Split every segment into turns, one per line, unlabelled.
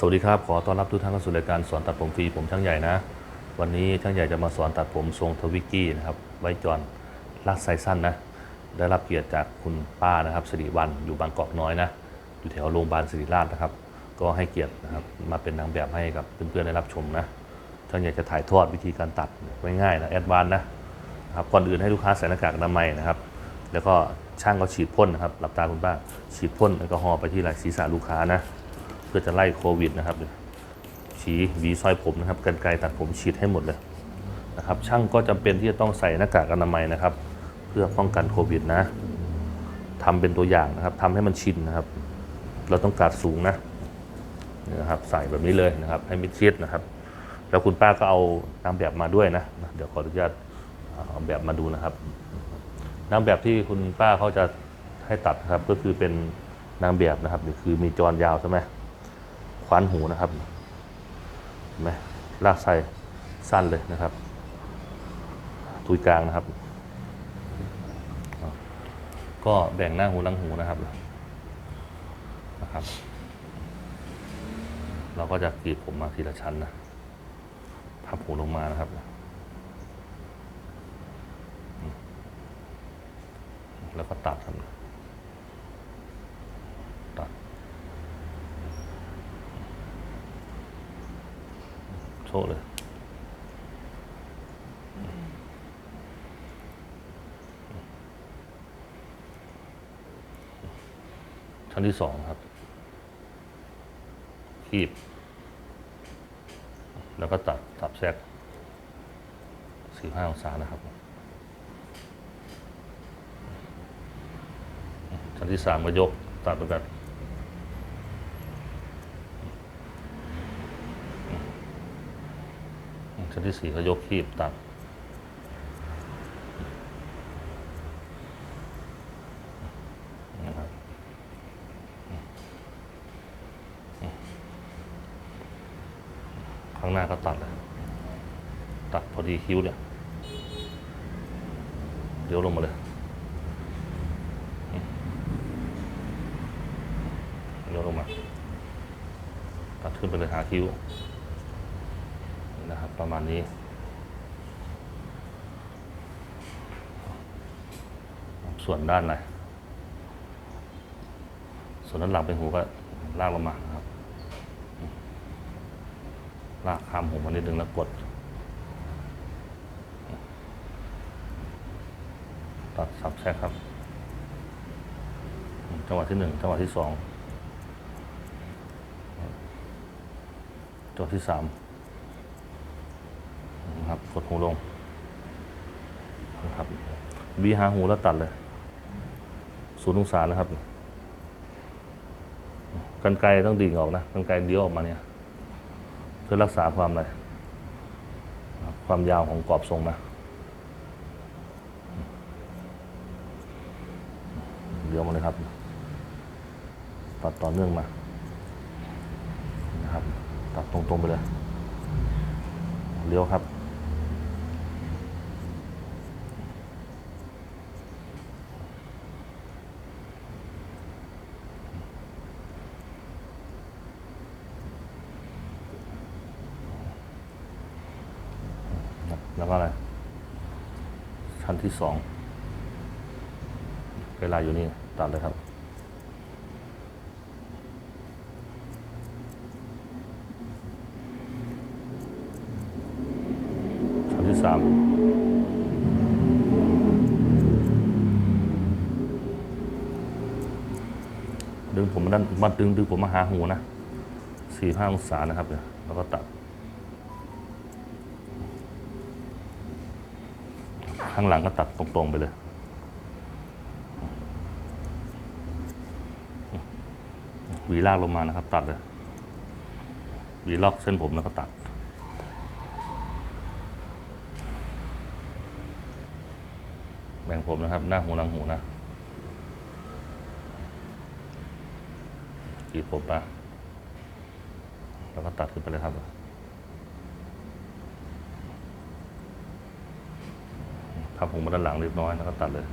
สวัสดีครับ ขอต้อนรับทุกท่านเข้าสู่รายการสอนตัดผมฟรีผมช่างใหญ่นะ วันนี้ช่างใหญ่จะมาสอนตัดผมทรงทวิกกี้นะครับไว้จอนลากไซสั้นนะ ได้รับเกียรติจากคุณป้านะครับสิริวันอยู่บางกอกน้อยนะ อยู่แถวโรงพยาบาลศิริราชนะครับ ก็ให้เกียรตินะครับมาเป็นนางแบบให้กับเพื่อนๆได้รับชมนะช่างใหญ่จะถ่ายทอดวิธีการตัดไว้ง่ายนะแอดวานนะนะครับก่อนอื่นให้ลูกค้าใส่หน้ากากอนามัยนะครับ แล้วก็ช่างก็ฉีดพ่นนะครับหลับตาคุณป้าฉีดพ่นแอลกอฮอล์ไปที่ไหล่ศีรษะลูกค้านะ เพื่อจะไล่โควิดนะครับฉีหวีซอยผมนะครับกันไกรตัดผมฉีดให้หมดเลยนะครับช่างก็จำเป็นที่จะต้องใส่หน้ากากอนามัยนะครับ เพื่อป้องกันโควิดนะทำเป็นตัวอย่างนะครับทำให้มันชินนะครับ เราต้องการสูงนะนะครับ ใส่แบบนี้เลยนะครับ ให้มิดชิดนะครับ แล้วคุณป้าก็เอานางแบบมาด้วยนะ เดี๋ยวขออนุญาตเอาแบบมาดูนะครับนางแบบที่คุณป้าเขาจะให้ตัดครับก็คือเป็นนางแบบนะครับนี่คือมีจรยาวใช่ไหม คว้านหูนะครับเห็นไหมลากไส้สั้นเลยนะครับทุยกลางนะครับ ก็แบ่งหน้าหูหลังหูนะครับนะครับ เราก็จะกรีดผมมาทีละชั้นนะพับหูลงมานะครับแล้วก็ตัดครับตัด โชว์เลยชั้นที่สองครับ คีบ แล้วก็ตัดตับแทรกสี่ห้าองศานะครับ ชั้นที่สามก็ยกตัดไปแบบ ชั้นที่สี่เขายกคีบตัด นะครับข้างหน้าก็ตัดเลยตัดพอดีคิ้วเนี่ย เดี๋ยวลงมาเลย เดี๋ยวลงมา ตัดขึ้นไปเลยหาคิ้วนี่นะครับ ประมาณนี้ ส่วนด้านในส่วนด้านหลังเป็นหูก็ลากลงมาครับ ลากข้ามหูมานิดนึงแล้วกด ตัดสับแทกครับ จังหวะที่หนึ่งจังหวะที่สองจังหวะที่สาม กดหูลงนะครับวีหาหูแล้วตัดเลยศูนย์องศานะครับกันไกลต้องดิ่งออกนะกันไกลเดียวออกมาเนี่ยเพื่อรักษาความอะไรความยาวของกรอบทรงนะเดียวมาเลยครับ ตัดต่อเนื่องมานะครับ ตัดตรงๆไปเลย เลี้ยวครับ แล้วก็อะไร ชั้น ที่สองเวลาอยู่นี่ตัดเลยครับชั้นที่สามดึงผมมาด้านมาดึงดึงผมมาหาหูนะสี่ห้าองศานะครับเนี่ยแล้วก็ตัด ข้างหลังก็ตัดตรงๆไปเลย หวีลากลงมานะครับ ตัดเลยหวีลอกเส้นผมแล้วก็ตัด แบ่งผมนะครับ หน้าหูหลังหูนะกีผมปะแล้วก็ตัดขึ้นไปเลยครับ พับผมมาด้านหลังเรียบร้อยแล้วก็ตัดเลย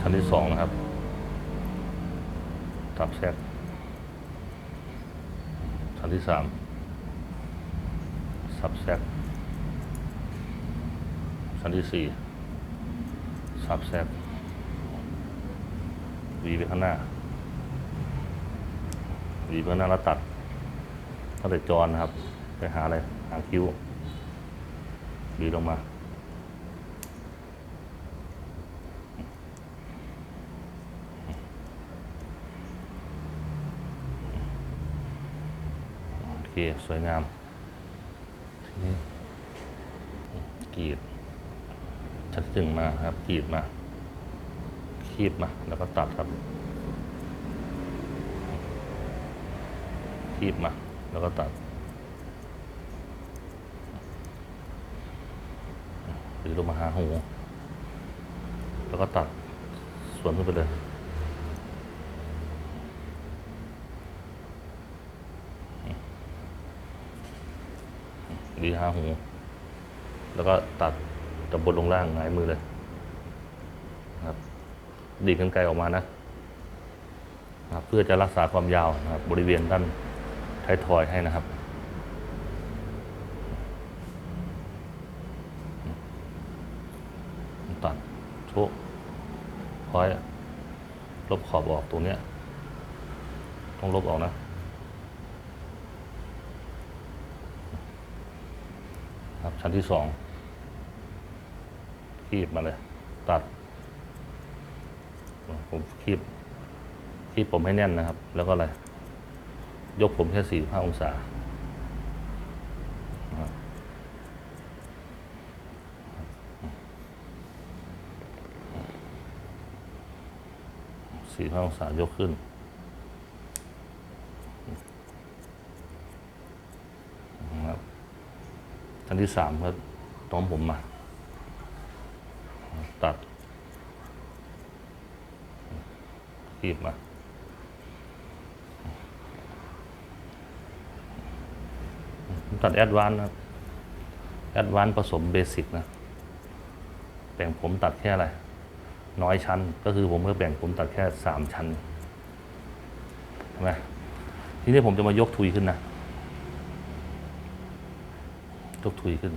ชั้นที่สองนะครับสับแซกชั้นที่สามสับแซกชั้นที่สี่สับแซกวีไปข้างหน้าวีไปข้างหน้าแล้วตัดตั้งแต่จรนะครับ ไปหาอะไร หางคิ้ววีลงมา โอเค สวยงามทีนี้กรีด ชัดจึงมาครับกรีดมา คีบมา แล้วก็ตัดครับคีบมา แล้วก็ตัด หรือลงมาหาหู แล้วก็ตัดสวนขึ้นไปเลย ดีหาหู แล้วก็ตัดจากบนลงล่างหงายมือเลยนะครับดีดกันไกลออกมานะนะครับเพื่อจะรักษาความยาวนะครับบริเวณด้านท้ายทอยให้นะครับ ตั ดโชกคอยลบขอบออกตรงเนี้ยต้องลบออกนะ ครับชั้นที่สองคีบมาเลย ตัด ผมคีบคีบผมให้แน่นนะครับ แล้วก็อะไร ยกผมแค่สี่ห้าองศา สี่ห้าองศายกขึ้น นะครับชั้นที่สามก็ต้อมผมมา ตัดขีบมาตัดแอดวานนะแอดวานผสมเบสิกนะแบ่งผมตัดแค่อะไร น้อยชั้น ก็คือผมก็แบ่งผมตัดแค่สามชั้นใช่ไหมทีนี้ผมจะมายกทุยขึ้นนะ ยกทุยขึ้น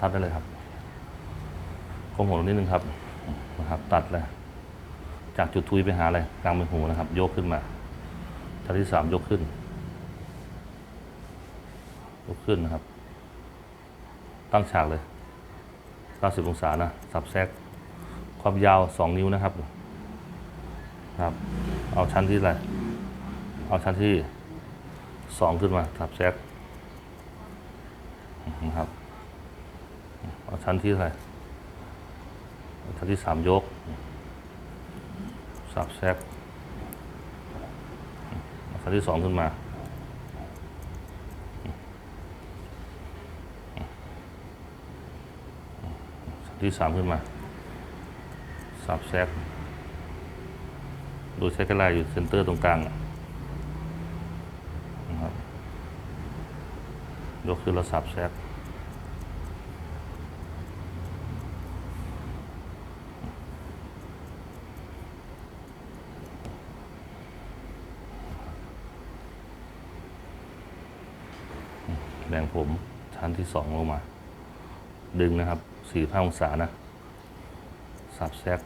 ทัดได้เลยครับคมหัวลงนิดนึงครับนะครับ ตัดเลยจากจุดทุยไปหาอะไรกลางใบหูนะครับ ยกขึ้นมาชั้นที่สามยกขึ้น ยกขึ้นนะครับ ตั้งฉากเลย 90 องศานะ สับแซกความยาว 2 นิ้วนะครับครับ เอาชั้นที่อะไร เอาชั้นที่สองขึ้นมา สับแซกนะครับ เอาชั้นที่อะไรเอาชั้นที่สามยก สับแซกเอาชั้นที่สองขึ้นมา ชั้น ที่สามขึ้นมาสับแซกโดยใช้กระไลอยู่เซนเตอร์ตรงกลางนะครับยกขึ้นแล้วสับแซกแบ่งผมชั้นที่สองลงมา ดึงนะครับ สี่ห้าองศานะสับแซก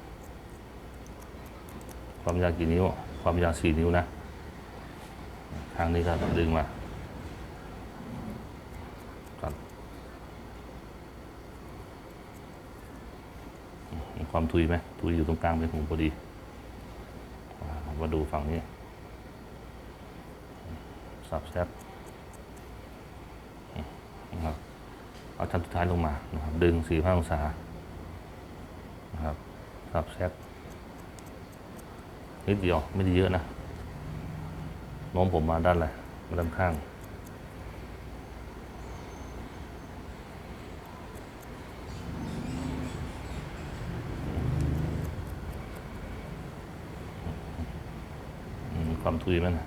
ความยาวกี่นิ้ว ความยาวสี่นิ้วนะข้างนี้ก็ดึงมาตัดความทุยไหมทุยอยู่ตรงกลางเป็นหูพอดีมาดูฝั่งนี้ สับแซบนะครับ เอาชั้นสุดท้ายลงมานะครับดึงสี่ห้าองศานะครับสับแซบนิดเดียวไม่ได้เยอะนะโน้มผมมาด้านอะไรมาด้านข้างความทุยมันนะ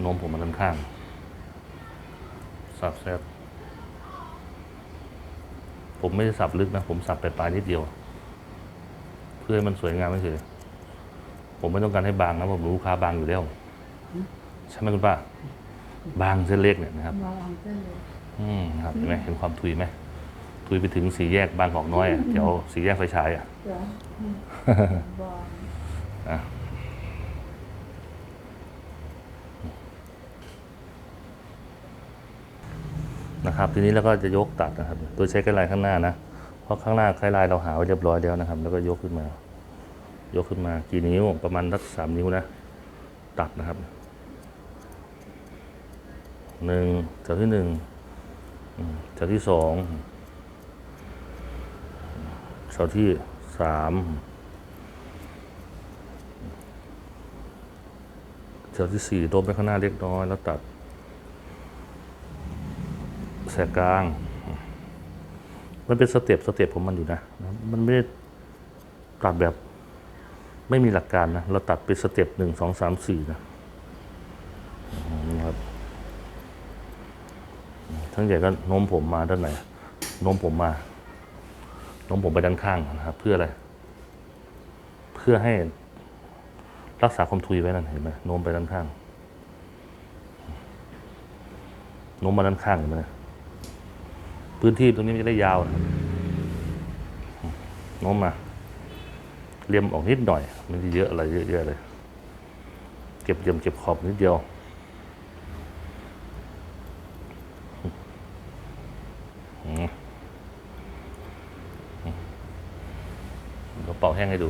โน้มผมมาด้านข้าง สับแซบผมไม่ได้สับลึกนะ ผมสับไปปลายนิดเดียวพื่อให้มันสวยงามไม่เฉยผมไม่ต้องการให้บางนะผมรู้ลูกค้าบางอยู่แล้วใช่ไหมคุณป้าบางเส้นเล็กเนี่ยนะครับ
มองเส้นเลย
อืมครับเห็นไหมเห็นความทุยไหมทุยไปถึงสี่แยกบางกอกน้อยอะแถวสี่แยกไฟฉายอะ
จ้ะบอง
อะ นะครับ ทีนี้เราก็จะยกตัดนะครับ โดยใช้ไกด์ไลน์ข้างหน้านะ เพราะข้างหน้าไกด์ไลน์เราหาไว้เรียบร้อยแล้วนะครับ แล้วก็ยกขึ้นมา ยกขึ้นมากี่นิ้วประมาณสักสามนิ้วนะ ตัดนะครับหนึ่งแถวที่หนึ่งแถวที่สองแถวที่สามแถวที่สี่โดมไปข้างหน้าเล็กน้อยแล้วตัด แสกกลาง มันเป็นสเต็ปสเต็ปของมันอยู่นะ มันไม่ได้ตัดแบบไม่มีหลักการนะ เราตัดเป็นสเต็ปหนึ่งสองสามสี่นะอืมครับ ทั้งใหญ่ก็โน้มผมมาด้านไหน โน้มผมมา โน้มผมไปด้านข้างนะครับ เพื่ออะไร เพื่อให้รักษาความทุยไว้นั่นเห็นไหมโน้มไปด้านข้างโน้มมาด้านข้างเห็นไหม พื้นที่ตรงนี้มันจะได้ยาวนะครับโน้มมาเลียมออกนิดหน่อยไมันจะเยอะอะไรเยอะๆเลย เก็บเลียมเก็บขอบนิดเดียวเดี๋ยวเป่าแห้งให้ดู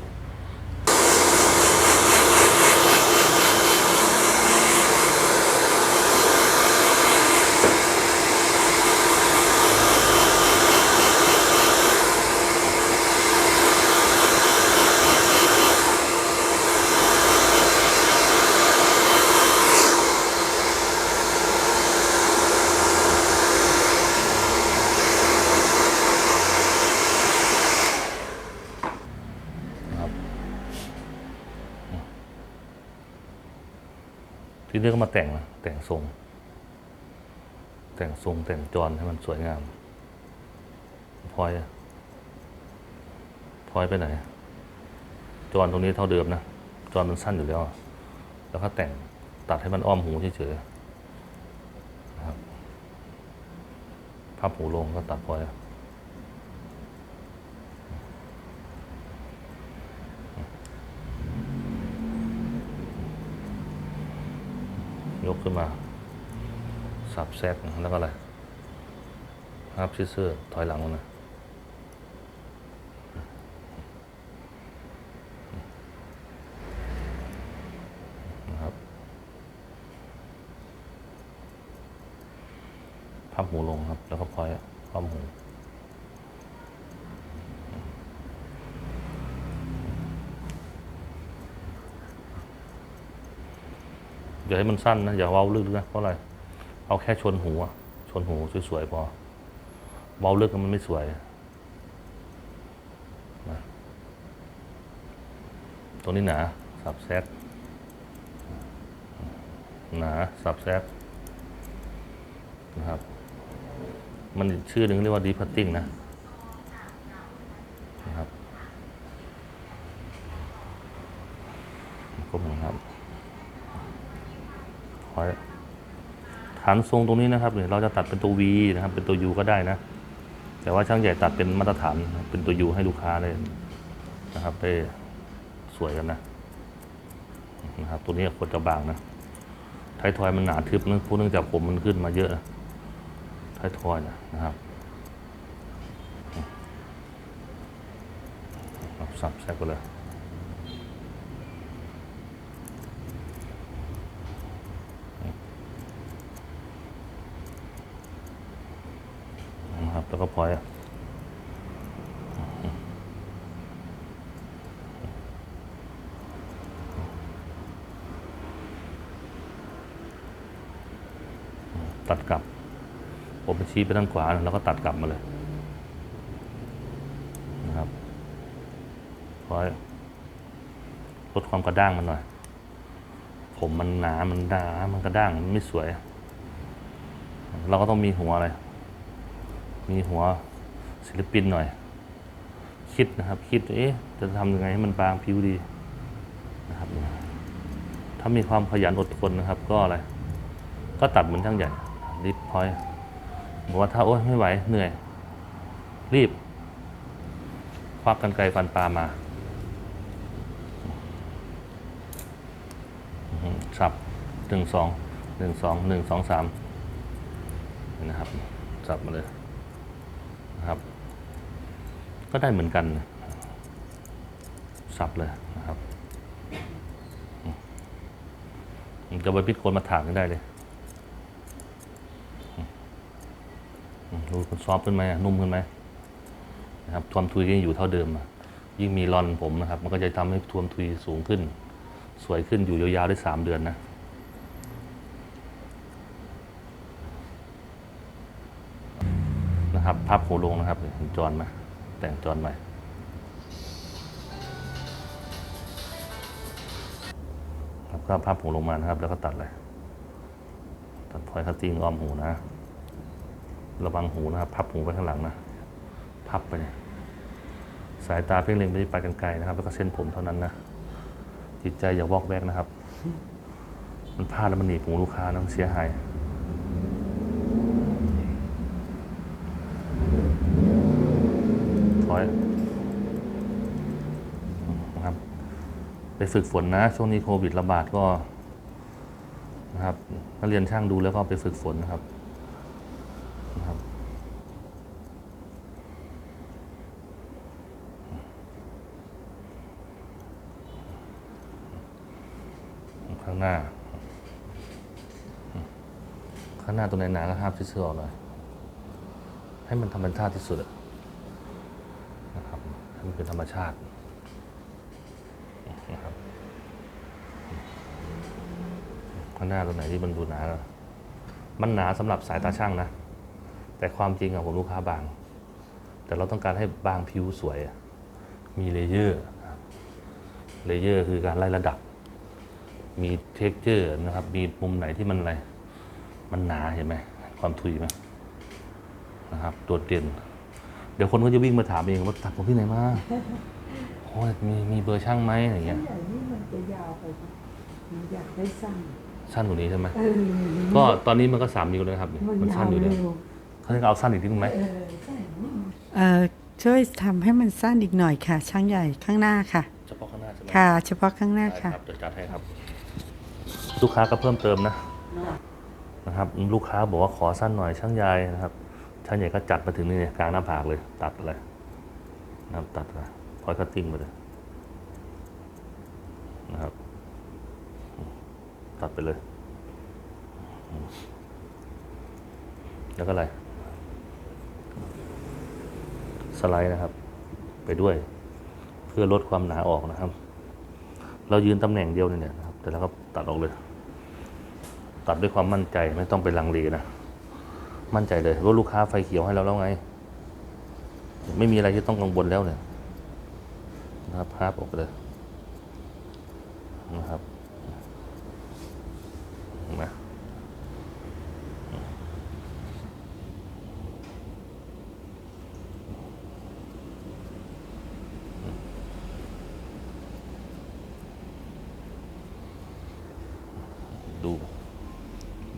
มาแต่งนะแต่งทรง แต่งทรงแต่งจรให้มันสวยงามพลอยอะพลอยไปไหน จรตรงนี้เท่าเดิมนะจรมันสั้นอยู่แล้ว แล้วก็แต่งตัดให้มันอ้อมหูเฉยๆนะครับพับหูลงก็ตัดพลอยอะยก ขึ้นมา สับแซกแล้วก็อะไรฮับชิดเสื้อถอยหลังมานะนะครับพับหูลงครับ แล้วก็พลอยพับหู อย่า ให้มันสั้นนะอย่าเว้าลึกนะเพราะอะไรเอาแค่ชนหูอะชนหูสวยๆพอเว้าลึกมันไม่สวยนะตรงนี้หนาสับแซกหนาสับแซกนะครับ มันชื่อหนึ่งเรียกว่าดีพัตติ้งนะนะครับก็เหมือนครับ ขอฐานทรงตรงนี้นะครับเนี่ยเราจะตัดเป็นตัว V นะครับ เป็นตัว U ก็ได้นะ แต่ว่าช่างใหญ่ตัดเป็นมาตรฐานเป็นตัว U ให้ลูกค้าเลยนะครับได้สวยกันนะนะครับตัวนี้ควรจะบางนะท้ายทอยมันหนาทึบเนื่องเนื่องจากผมมันขึ้นมาเยอะนะท้ายทอยนะนะครับสับแซกไปเลย นะครับ แล้วก็พลอยตัดกลับ ผมไปชี้ไปทางขวาแล้วก็ตัดกลับมาเลยนะครับพลอยลดความกระด้างมันหน่อย ผมมันหนา มันหนา มันกระด้าง มันไม่สวย เราก็ต้องมีหัวอะไร มีหัวศิลปินหน่อย คิดนะครับ คิดเอ๊ะจะทำยังไงให้มันบางผิวดีนะครับถ้ามีความขยันอดทนนะครับ ก็อะไร ก็ตัดเหมือนช่างใหญ่รีบพอยบอกว่าถ้าโอ๊ยไม่ไหวเหนื่อย รีบควักกันไกรฟันปลามาสับหนึ่งสองหนึ่งสองหนึ่งสองสามนี่นะครับสับมาเลย นะครับ ก็ได้เหมือนกัน สับเลยนะครับจะไปพิดโคนมาถางก็ได้เลยอืมอืมดูมันซอฟต์ขึ้นไหมนุ่มขึ้นไหมนะครับทวมทุยก็ยังอยู่เท่าเดิมอะยิ่งมีรอนผมนะครับ มันก็จะทำให้ทวมทุยสูงขึ้น สวยขึ้นอยู่ยาวๆได้สามเดือนนะนะครับ พับหูลงนะครับจอนมา แต่งจอนใหม่ครับก็พับหูลงมานะครับ แล้วก็ตัดเลยตัดพลอยคัตติ้งอ้อมหูนะ ระวังหูนะครับ พับหูไปข้างหลังนะ พับไปเนี่ยสายตาเพ่งเล็งไปที่ปลายกรรไกรนะครับ แล้วก็เส้นผมเท่านั้นนะ จิตใจอย่าวอกแวกนะครับ มันพลาดแล้วมันหนีบหูลูกค้านะมันเสียหายนะครับ ไปฝึกฝนนะ ช่วงนี้โควิดระบาดก็นะครับนักเรียนช่างดูแล้วก็ไปฝึกฝนนะครับนะครับข้างหน้า ข้างหน้าตรงไหนหนาก็ห้ามที่เสื้อออกหน่อยให้มันธรรมชาติที่สุดนะครับให้มันเป็นธรรมชาติ นะครับข้างหน้าตรงไหนที่มันดูหนา มันหนาสำหรับสายตาช่างนะ แต่ความจริงอะผมลูกค้าบาง แต่เราต้องการให้บางผิวสวย มีเลเยอร์เลเยอร์คือการไล่ระดับ มีเท็กเจอร์นะครับ มีมุมไหนที่มันอะไร มันหนาเห็นไหม ความทุยไหมนะครับ ตัวเด่น เดี๋ยวคนก็จะวิ่งมาถามเองว่าตัดผมที่ไหนมา โอ้ยมีมีเบอร์ช่างไหมอะไรเงี้ย
ใหญ่นี่มันจะยาวไปปะมันอยากได้สั้น
สั้นกว่านี้ใช่ไหม
เออ
ก็ตอนนี้มันก็สามนิ้วแล้วนะครับ
มัน
มัน
ยา
สั้น
ว
อยู่
เร็
เนี่ยวเขาจะเอาสั้นอีกนิดนึงไหม
เออใช่นี่มัน
เอ่อช่วยทำให้มันสั้นอีกหน่อยค่ะ ช่างใหญ่ข้างหน้าค่ะ
เฉพาะข้างหน้าใช่ไหม
ค่ะ เฉพาะข้างหน้า
ได้
ค่ะ
ครับเดี๋ยวจัดให้ครับ ลูกค้าก็เพิ่มเติมนะนะครับ ลูกค้าบอกว่าขอสั้นหน่อยช่างใหญ่นะครับช่างใหญ่ก็จัดมาถึงนี่เนี่ยกลางหน้าผากเลยตัดเลยนะครับตัดเลยพ อยคัตติ้งมาเลยนะครับ ตัดไปเลย แล้วก็อะไร สไลด์นะครับ ไปด้วย เพื่อลดความหนาออกนะครับ เรายืนตำแหน่งเดียวเนี่ยนะครับ แต่แล้วก็ตัดออกเลย ตัดด้วยความมั่นใจไม่ต้องไปลังเลนะ มั่นใจเลยว่าลูกค้าไฟเขียวให้เราแล้วไง ไม่มีอะไรที่ต้องกังวลแล้วเนี่ย นะครับภาพออกเลยนะครับนไหมดู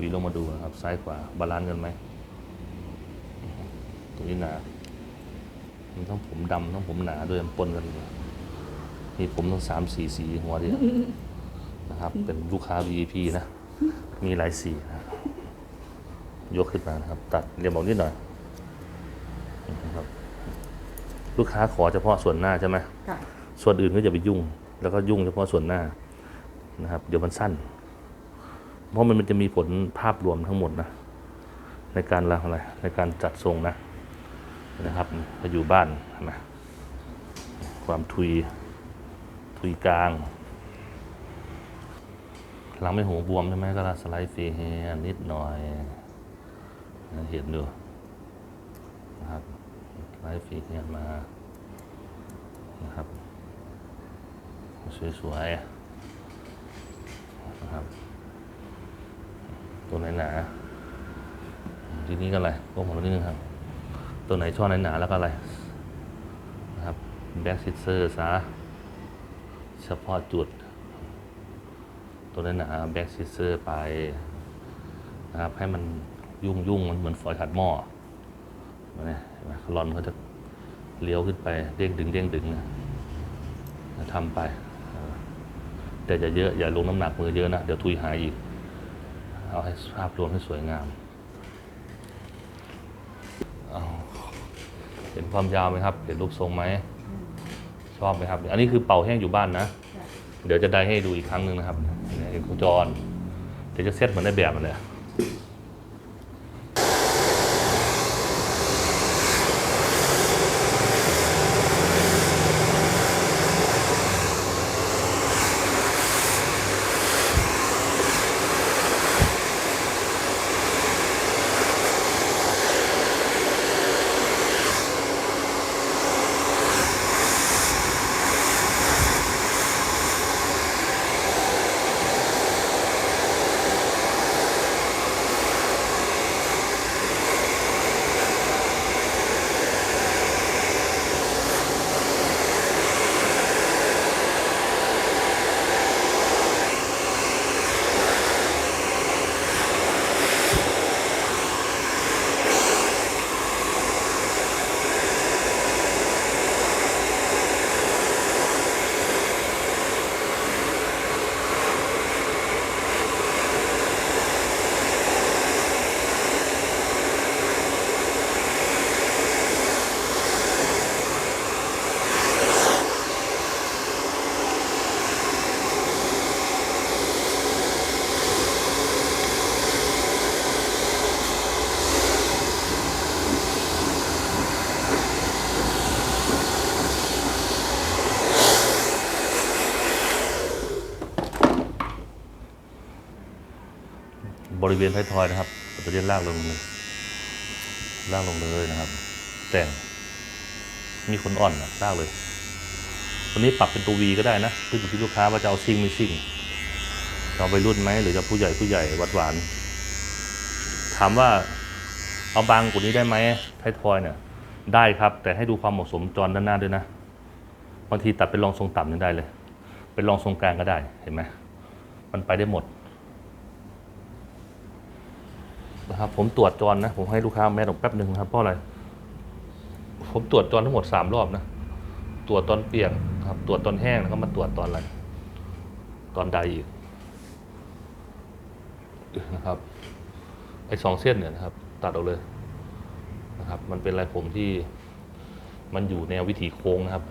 วีลงมาดูนะครับ ซ้ายขวาบาลานซ์กันไหมตรงนี้หนา มันต้องผมดำต้องผมหนาด้วยปนกันอยู่ มีผมต้องสามสี่สีหัวเดียวนะครับ เป็นลูกค้า VIP นะ มีหลายสีนะ ยกขึ้นมานะครับ ตัดเรียงบอกนิดหน่อยนะครับ ลูกค้าขอเฉพาะส่วนหน้าใช่ไหม
ค่ะ
ส่วนอื่นก็อย่าไปยุ่ง แล้วก็ยุ่งเฉพาะส่วนหน้านะครับ เดี๋ยวมันสั้น เพราะมันมันจะมีผลภาพรวมทั้งหมดนะ ในการละอะไร ในการจัดทรงนะนะครับมาอยู่บ้านเห็นไหมความทุย ทุยกลาง หลังไม่หูบวมใช่ไหมก็ละสไลด์ฟรีแฮนนิดหน่อย เห็นดูนะครับสไลด์ฟรีแฮนมานะครับ สวยๆนะครับ ตัวไหนหนาทีนี้ก็อะไรพวกผมนิดนึงครับ ตัวไหนช่อไหนหนาแล้วก็อะไรนะครับแบ็กซิเซอร์ซะ ฉพาะจุด ตัวนั้นนะแบ็กซิเซอร์ไปนะครับให้มันยุ่งยุ่งมันเหมือนฝอยขัดหม้อเนไหมเห็นไหมลอนเขาจะเลี้ยวขึ้นไปเด้งดึงเด้งดึงนะทำไป แต่อย่าเยอะอย่าลงน้ำหนักมือเยอะนะ เดี๋ยวทุยหายอีก เอาให้ภาพรวมให้สวยงามเาเห็นความยาวไหมครับ เห็นรูปทรงไหม ชอบไหมครับ อันนี้คือเป่าแห้งอยู่บ้านนะ เดี๋ยวจะได้ให้ดูอีกครั้งหนึ่งนะครับเห็นโคจร เดี๋ยวจะเซตเหมือนในแบบมันเลย บริเวณท้ายทอยนะครับเราจะเลียนลากลงเลยลากลงเลยนะครับ แต่งมีคนอ่อนนะลากเลยตัวนี้ปรับเป็นตัว V ก็ได้นะขึ้นอยู่ที่ลูกค้าว่าจะเอาซิ่งไม่ซิ่งจะเอาไปรุ่นไหมหรือจะผู้ใหญ่ผู้ใหญ่หวานหวาน ถามว่าเอาบางกว่านี้ได้ไหมท้ายทอยเนี่ยได้ครับ แต่ให้ดูความเหมาะสมจรด้านหน้าด้วยนะบางทีตัดเป็นรองทรงต่ำยังได้เลย เป็นรองทรงกลางก็ได้เห็นไหมมันไปได้หมด นะครับ ผมตรวจจรนะ ผมให้ลูกค้าแมสออกแป๊บหนึ่งนะครับเพราะอะไร ผมตรวจจรทั้งหมดสามรอบนะ ตรวจตอนเปียกครับ ตรวจตอนแห้งแล้วก็มาตรวจตอนอะไร ตอนใดอีกนะครับ ไอ้สองเส้นเนี่ยนะครับ ตัดออกเลยนะครับ มันเป็นอะไรผมที่ มันอยู่แนววิถีโค้งนะครับ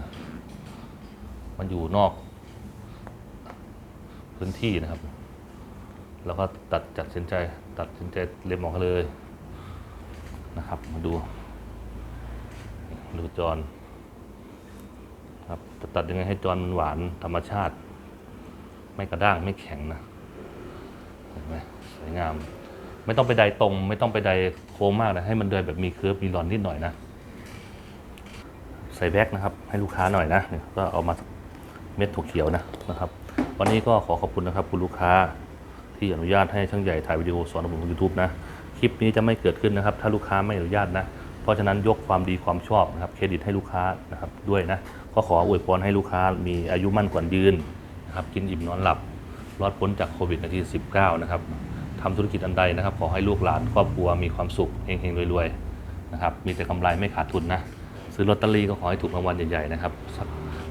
มันอยู่นอก พื้นที่นะครับ แล้วก็ตัดจัดสินใจตัดสินใจเล็มออกเลยนะครับ มาดูดูจอนครับจะตัดยังไงให้จอนมันหวานธรรมชาติ ไม่กระด้างไม่แข็งนะเห็นไหมสวยงาม ไม่ต้องไปใดตรง ไม่ต้องไปใดโค้งมากนะให้มันเดินแบบมีเคิร์ฟมีรอนนิดหน่อยนะใส่แบ็กนะครับ ให้ลูกค้าหน่อยนะก็เอามาเม็ดถั่วเขียวนะนะครับ วันนี้ก็ขอขอบคุณนะครับ คุณลูกค้า ที่อนุญาตให้ช่างใหญ่ถ่ายวิดีโอสอนผมบนยูทูบนะ คลิปนี้จะไม่เกิดขึ้นนะครับ ถ้าลูกค้าไม่อนุญาตนะ เพราะฉะนั้นยกความดีความชอบนะครับเครดิตให้ลูกค้านะครับด้วยนะ ก็ขออวยพรให้ลูกค้ามีอายุมั่นขวัญยืนนะครับกินอิ่มนอนหลับรอดพ้นจากโควิดในที่19 นะครับทำธุรกิจอันใดนะครับ ขอให้ลูกหลานครอบครัวมีความสุขเฮงๆรวยๆนะครับมีแต่กำไรไม่ขาดทุนนะซื้อลอตเตอรี่ก็ขอให้ถูกรางวัลใหญ่ๆนะครับสัก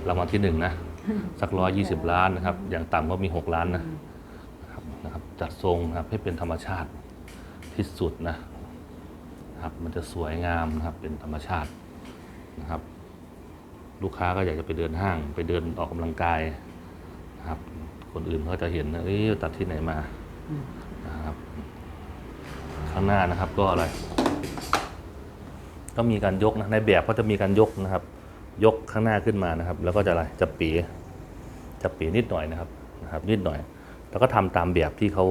รางวัลที่หนึ่งนะสักร้อยยี่สิบล้านนะครับอย่างต่ำก็มีหกล้านนะ จัดทรงนะครับให้เป็นธรรมชาติที่สุดนะครับมันจะสวยงามนะครับเป็นธรรมชาตินะครับ ลูกค้าก็อยากจะไปเดินห้าง ไปเดินออกกำลังกายนะครับคนอื่นเขาจะเห็นนะเอ้ยตัดที่ไหนมานะครับข้างหน้านะครับก็อะไรก็มีการยกนะในแบบก็จะมีการยกนะครับ ยกข้างหน้าขึ้นมานะครับ แล้วก็จะอะไรจะปีจะปีนิดหน่อยนะครับนะครับ นิดหน่อย แล้วก็ทำตามแบบที่เขา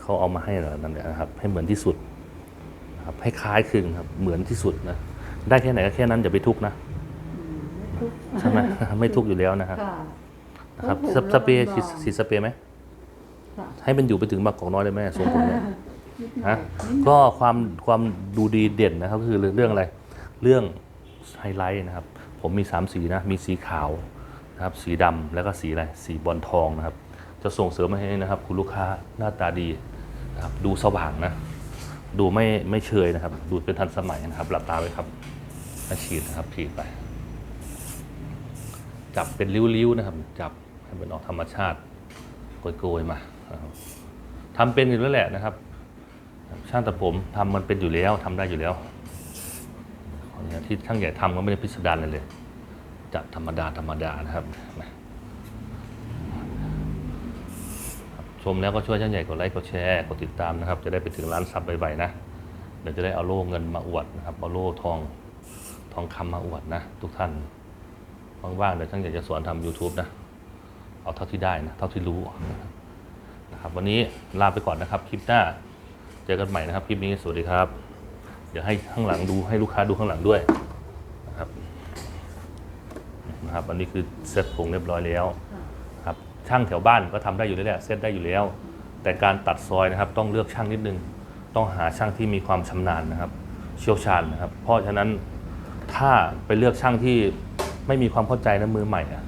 เขาเอามาให้เรานั่นแหละนะครับ ให้เหมือนที่สุดนะครับให้คล้ายคลึงครับ เหมือนที่สุดนะได้แค่ไหนก็แค่นั้นอย่าไปทุกข์นะ
ไม่ทุกข์
ใช่ไหมไม่ทุกข์อยู่แล้วนะครับ
ค่ะ
นะครับ
ผม
สสเปรย์
ระวัง
ฉีด
บอก
ฉีดสเปรย์ไหม
ค่ะ
ให้มันอยู่ไปถึงบางกอกน้อยเลยแม่ทรงผมเนี่ย
นิดหน่อย
ฮะ
นิดหน่อย
ก็ความความดูดีเด่นนะครับก็คือเรื่องอะไร เรื่องไฮไลท์นะครับผผมมี 3 สีนะ มีสีขาวนะครับ สีดำแล้วก็สีอะไร สีบอลทองนะครับ จะส่งเสริมให้นะครับ คุณลูกค้าหน้าตาดีนะครับดูสว่างนะ ดูไม่ไม่เชยนะครับ ดูเป็นทันสมัยนะครับ หลับตาไว้ครับแล้วฉีดนะครับฉีดไป จับเป็นริ้วๆนะครับ จับให้เป็นออกธรรมชาติโกยๆมานะครับทำเป็นอยู่แล้วแหละนะครับช่างตัดผมทำมันเป็นอยู่แล้วทำได้อยู่แล้วที่ช่างใหญ่ทำก็ไม่ได้พิสดารเลยเลยจัดธรรมดาธรรมดานะครับนะ ชมแล้วก็ช่วยช่างใหญ่กดไลค์กดแชร์กดติดตามนะครับ จะได้ไปถึงร้านซับใบๆนะ เดี๋ยวจะได้เอาโล่เงินมาอวดนะครับเอาโล่ทองทองคำมาอวดนะ ทุกท่านว่างๆเดี๋ยวช่างใหญ่จะสอนทำ YouTube นะเอาเท่าที่ได้นะเท่าที่รู้นะครับ วันนี้ลาไปก่อนนะครับคลิปหน้าเจอกันใหม่นะครับคลิปนี้สวัสดีครับ เดี๋ยวให้ข้างหลังดูให้ลูกค้าดูข้างหลังด้วยนะครับนะครับ อันนี้คือเซ็ตผงเรียบร้อยแล้ว ช่างแถวบ้านก็ทำได้อยู่แล้วแหละเซตได้อยู่แล้ว แต่การตัดซอยนะครับต้องเลือกช่างนิดนึง ต้องหาช่างที่มีความชำนาญนะครับ เชี่ยวชาญนะครับ เพราะฉะนั้นถ้าไปเลือกช่างที่ไม่มีความเข้าใจนะมือใหม่อะ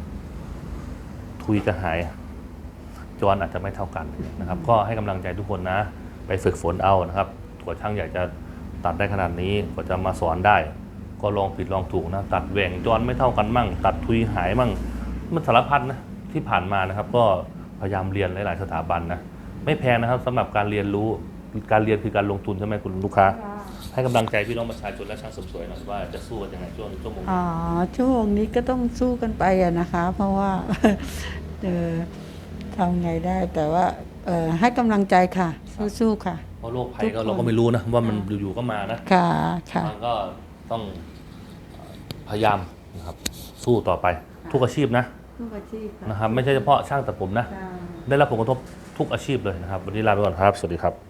ทุยจะหายจรอาจจะไม่เท่ากันนะครับ ก็ให้กำลังใจทุกคนนะ ไปฝึกฝนเอานะครับกว่าช่างใหญ่จะตัดได้ขนาดนี้กว่าจะมาสอนได้ ก็ลองผิดลองถูกนะ ตัดแหว่งจรไม่เท่ากันมั่ง ตัดทุยหายมั่ง มันสารพัดนะ ที่ผ่านมานะครับก็พยายามเรียนหลาย ๆ สถาบันนะไม่แพงนะครับสำหรับการเรียนรู้การเรียนคือการลงทุนใช่ไหมคุณลูกค้า
ค่ะ
ให้กำลังใจพี่น้องประชาชนและช่างเสริมสวยหน่อยว่าจะสู้กันยังไงช่วงชั่วโมงนี้
อ๋อชั่วโมงนี้ก็ต้องสู้กันไปอะนะคะ เพราะว่า เออทำไงได้แต่ว่าเออให้กำลังใจค่ะ สู้ๆค่ะ
เพราะโรคภัย
ทุ
ก็
กคน
เราก็ไม่รู้นะว่ามันอยู่ๆก็มานะ
ค่ะค่ะ
มันก็ต้องพยายามนะครับสู้ต่อไปทุกอาชีพนะ
ทุกอาชีพค่ะ
นะครับ ไม่ใช่เฉพาะช่างตัดผมนะ
ค่ะ
ได้รับผลกระทบทุกอาชีพเลยนะครับ วันนี้ลาไปก่อนครับ สวัสดีครับ